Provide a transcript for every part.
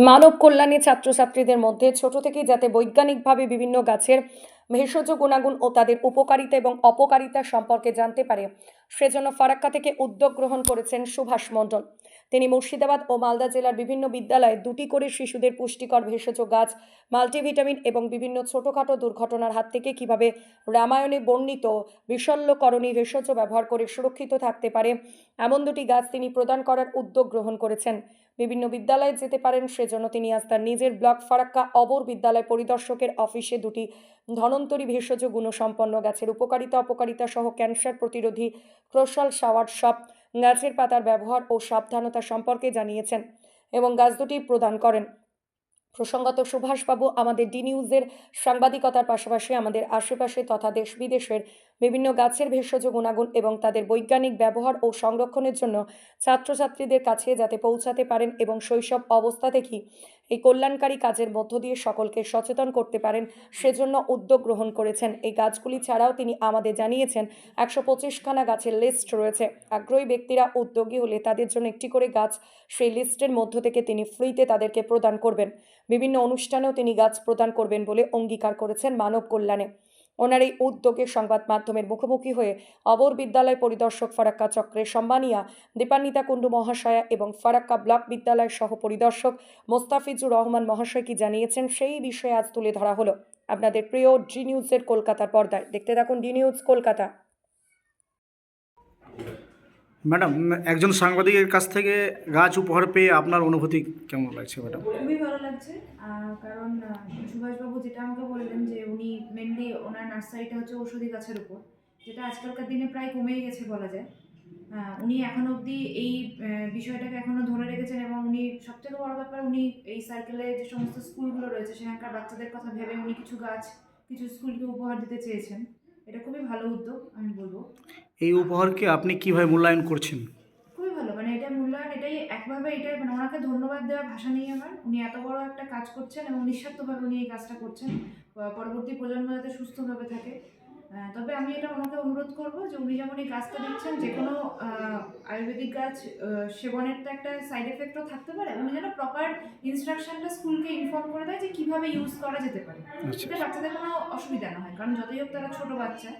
মানব কল্যাণে ছাত্রছাত্রীদের মধ্যে ছোট থেকে যাতে বৈজ্ঞানিকভাবে বিভিন্ন গাছের ভেষজ গুণাগুণ ও তাদের উপকারিতা এবং অপকারিতা সম্পর্কে জানতে পারে সেজন্য ফারাক্কা থেকে উদ্যোগ গ্রহণ করেছেন সুভাষ মণ্ডল। তিনি মুর্শিদাবাদ ও মালদা জেলার বিভিন্ন বিদ্যালয়ে দুটি করে শিশুদের পুষ্টিকর ভেষজ গাছ, মাল্টিভিটামিন এবং বিভিন্ন ছোটোখাটো দুর্ঘটনার হাত থেকে কীভাবে রামায়ণে বর্ণিত বিশল্যকরণী ভেষজ ব্যবহার করে সুরক্ষিত থাকতে পারে, এমন দুটি গাছ তিনি প্রদান করার উদ্যোগ গ্রহণ করেছেন। বিভিন্ন বিদ্যালয়ে যেতে পারেন, সেজন্য তিনি আজ তার নিজের ব্লক ফারাক্কা অবর বিদ্যালয় পরিদর্শকের অফিসে দুটি ধনন্তরী ভেষজ গুণসম্পন্ন গাছের উপকারিতা, অপকারিতা সহ ক্যান্সার প্রতিরোধী ক্রোশাল শাওয়ার সব গাছের পাতার ব্যবহার ও সাবধানতা সম্পর্কে জানিয়েছেন এবং গাছ দুটি প্রদান করেন। প্রসঙ্গত, সুভাষবাবু আমাদের ডি নিউজের সাংবাদিকতার পাশাপাশি আমাদের আশেপাশে তথা দেশ বিদেশের বিভিন্ন গাছের ভেষজ গুণাগুণ এবং তাদের বৈজ্ঞানিক ব্যবহার ও সংরক্ষণের জন্য ছাত্রছাত্রীদের কাছে যাতে পৌঁছাতে পারেন এবং শৈশব অবস্থা থেকেই এই কল্যাণকারী কাজের মধ্য দিয়ে সকলকে সচেতন করতে পারেন, সেজন্য উদ্যোগ গ্রহণ করেছেন। এই গাছগুলি ছাড়াও তিনি আমাদের জানিয়েছেন, একশো পঁচিশখানা গাছের লিস্ট রয়েছে। আগ্রহী ব্যক্তিরা উদ্যোগী হলে তাদের জন্য একটি করে গাছ সেই লিস্টের মধ্য থেকে তিনি ফ্রিতে তাদেরকে প্রদান করবেন। বিভিন্ন অনুষ্ঠানেও তিনি গাছ প্রদান করবেন বলে অঙ্গীকার করেছেন মানব কল্যাণে। ওনার এই উদ্যোগে সংবাদ মাধ্যমের মুখোমুখি হয়ে অবর বিদ্যালয় পরিদর্শক ফারাক্কা চক্রের সম্মানিয়া দীপান্বিতা কুণ্ডু মহাশয়া এবং ফারাক্কা ব্লক বিদ্যালয় সহ পরিদর্শক মোস্তাফিজুর রহমান মহাশয় কি জানিয়েছেন সেই বিষয়ে আজ তুলে ধরা হলো। আপনাদের প্রিয় ডি নিউজের কলকাতার পর্দায়। দেখতে থাকুন ডি নিউজ কলকাতা। ম্যাডাম একজন সাংবাদিকের কাছ থেকে গাছ উপহার পেয়ে আপনার অনুভূতি কেমন লাগছে, ম্যাডাম? খুবই ভালো লাগছে কারণ সুভাষবাবু যেটা আমাকে বললেন যে উনি মেনলি ওনার নার্সারিটা হচ্ছে ঔষধি গাছের উপর, যেটা আজকালকার দিনে প্রায় কমেই গেছে বলা যায়। উনি এখন অবধি এই বিষয়টাকে এখনও ধরে রেখেছেন এবং উনি সবথেকে বড় ব্যাপার, উনি এই সার্কেলে যে সমস্ত স্কুলগুলো রয়েছে, সেখানকার বাচ্চাদের কথা ভেবে উনি কিছু গাছ, কিছু স্কুলকে উপহার দিতে চেয়েছেন। এটা খুবই ভালো উদ্যোগ, আমি বলব। এই উপহারকে আপনি কীভাবে মূল্যায়ন করছেন? খুবই ভালো মানে এটা মূল্যায়ন এটাই একভাবে এটাই মানে ওনাকে ধন্যবাদ দেওয়ার ভাষা নেই আমার। উনি এত বড় একটা কাজ করছেন এবং নিঃস্বার্থভাবে উনি এই কাজটা করছেন। পরবর্তী প্রজন্ম যাতে সুস্থভাবে থাকে। তবে আমি এটা ওনাকে অনুরোধ করব যে উনি যেমন এই গাছটা দিচ্ছেন যে কোনো আয়ুর্বেদিক গাছ সেবনের তো একটা সাইড এফেক্টও থাকতে পারে। উনি যেন প্রপার ইনস্ট্রাকশনটা স্কুলকে ইনফর্ম করে দেয় যে কীভাবে ইউজ করা যেতে পারে। সেটা বাচ্চাদের কোনো অসুবিধা না হয় কারণ যতই হোক তারা ছোট বাচ্চা।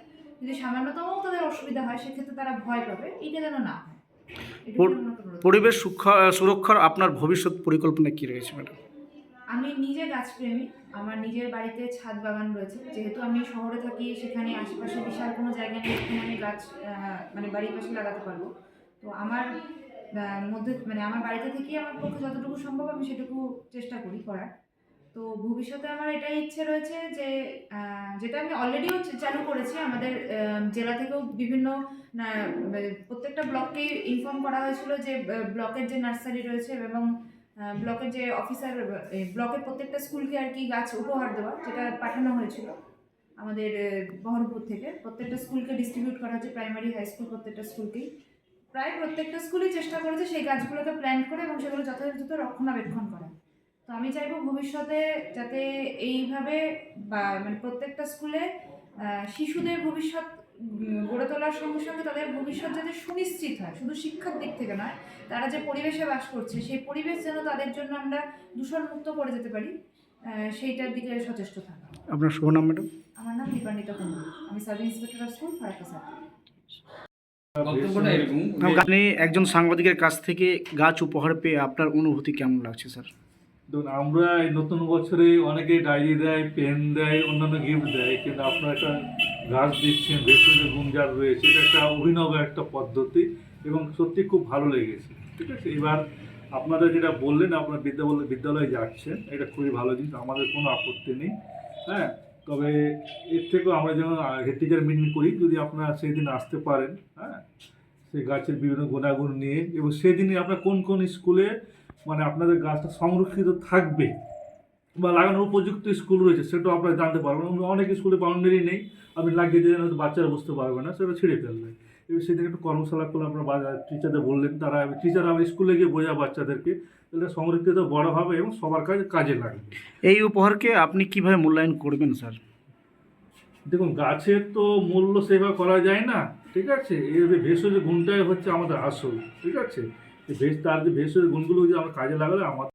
যদি সামান্যতম তাদের অসুবিধা হয় সেক্ষেত্রে তারা ভয় পাবে। এইটা যেন না হয়। পরিবেশ সুরক্ষা সুরক্ষার আপনার ভবিষ্যৎ পরিকল্পনা কী রয়েছে ম্যাডাম? আমি নিজে গাছপ্রেমী আমার নিজের বাড়িতে ছাদ বাগান রয়েছে। যেহেতু আমি শহরে থাকি সেখানে আশেপাশে বিশাল কোনো জায়গা নেই যেখানে আমি গাছ মানে বাড়ির পাশে লাগাতে পারব। তো আমার মধ্যে মানে আমার বাড়িতে থেকেই আমার পক্ষে যতটুকু সম্ভব আমি সেটুকু চেষ্টা করি করার। তো ভবিষ্যতে আমার এটাই ইচ্ছে রয়েছে যে যেটা আমি অলরেডিও চালু করেছি, আমাদের জেলা থেকেও বিভিন্ন মানে প্রত্যেকটা ব্লককেই ইনফর্ম করা হয়েছিল যে ব্লকের যে নার্সারি রয়েছে এবং ব্লকের যে অফিসার ব্লকের প্রত্যেকটা স্কুলকে আর কি গাছ উপহার দেওয়া, যেটা পাঠানো হয়েছিল আমাদের বহরমপুর থেকে। প্রত্যেকটা স্কুলকে ডিস্ট্রিবিউট করা হচ্ছে প্রাইমারি হাই স্কুল প্রত্যেকটা স্কুলকেই প্রায় প্রত্যেকটা স্কুলই চেষ্টা করেছে সেই গাছগুলোকে প্ল্যান্ট করে এবং সেগুলো যথাযথ রক্ষণাবেক্ষণ করা। তো আমি চাইব ভবিষ্যতে যাতে এইভাবে বা মানে প্রত্যেকটা স্কুলে শিশুদের ভবিষ্যৎ গড়ে তোলার সঙ্গে সঙ্গে তাদের ভবিষ্যৎ যাতে সুনিশ্চিত হয়। শুধু শিক্ষার দিক থেকে নয় তারা যে পরিবেশে বাস করছে সেই পরিবেশ যেন তাদের জন্য আমরা দূষণমুক্ত করে যেতে পারি সেইটার দিকে সচেষ্ট থাকা। আপনার শুভ নাম ম্যাডাম? আমার নাম দীপান্বিতা কুন্ডু আমি sub inspector of school Farakka circle আপনি একজন সাংবাদিকের কাছ থেকে গাছ উপহার পেয়ে আপনার অনুভূতি কেমন লাগছে স্যার? দেখুন, আমরা নতুন বছরে অনেকে ডায়েরি দেয়, পেন দেয়, অন্যান্য গিফট দেয়, কিন্তু আপনারা একটা গাছ দিচ্ছেন গুণ যার রয়েছে, এটা একটা অভিনব একটা পদ্ধতি এবং সত্যি খুব ভালো লেগেছে, ঠিক আছে? এবার আপনারা যেটা বললেন, আপনারা বিদ্যালয় বিদ্যালয়ে যাচ্ছেন, এটা খুবই ভালো জিনিস, আমাদের কোনো আপত্তি নেই হ্যাঁ? তবে এর থেকেও আমরা যেমন হেড টিচার মিটিং করি, যদি আপনারা সেই দিন আসতে পারেন হ্যাঁ? সেই গাছের বিভিন্ন গুণাগুণ নিয়ে, এবং সেদিনই আপনার কোন কোন স্কুলে মানে আপনাদের গাছটা সংরক্ষিত থাকবে বা লাগানোর উপযুক্ত স্কুল রয়েছে সেটাও আপনারা জানতে পারবেন। অনেক স্কুলে বাউন্ডারি নেই। আপনি লাগিয়ে দিলেন হয়তো বাচ্চারা বুঝতে পারবে না সেটা ছিঁড়ে ফেলবে। এবার সেদিকে একটু কর্মশালা করলে আপনার টিচারদের বললেন তারা টিচার আমার স্কুলে গিয়ে বোঝা বাচ্চাদেরকে তাহলে সংরক্ষিত বড় হবে এবং সবার কাজে কাজে লাগবে। এই উপহারকে আপনি কীভাবে মূল্যায়ন করবেন স্যার? দেখুন গাছের তো মূল্য সেবা করা যায় না ঠিক আছে? এর ভেষজ গুণটাই হচ্ছে আমাদের আসল ঠিক আছে? ভেষ তার যে ভেষজ গুণগুলো যদি আমরা কাজে লাগালে আমাদের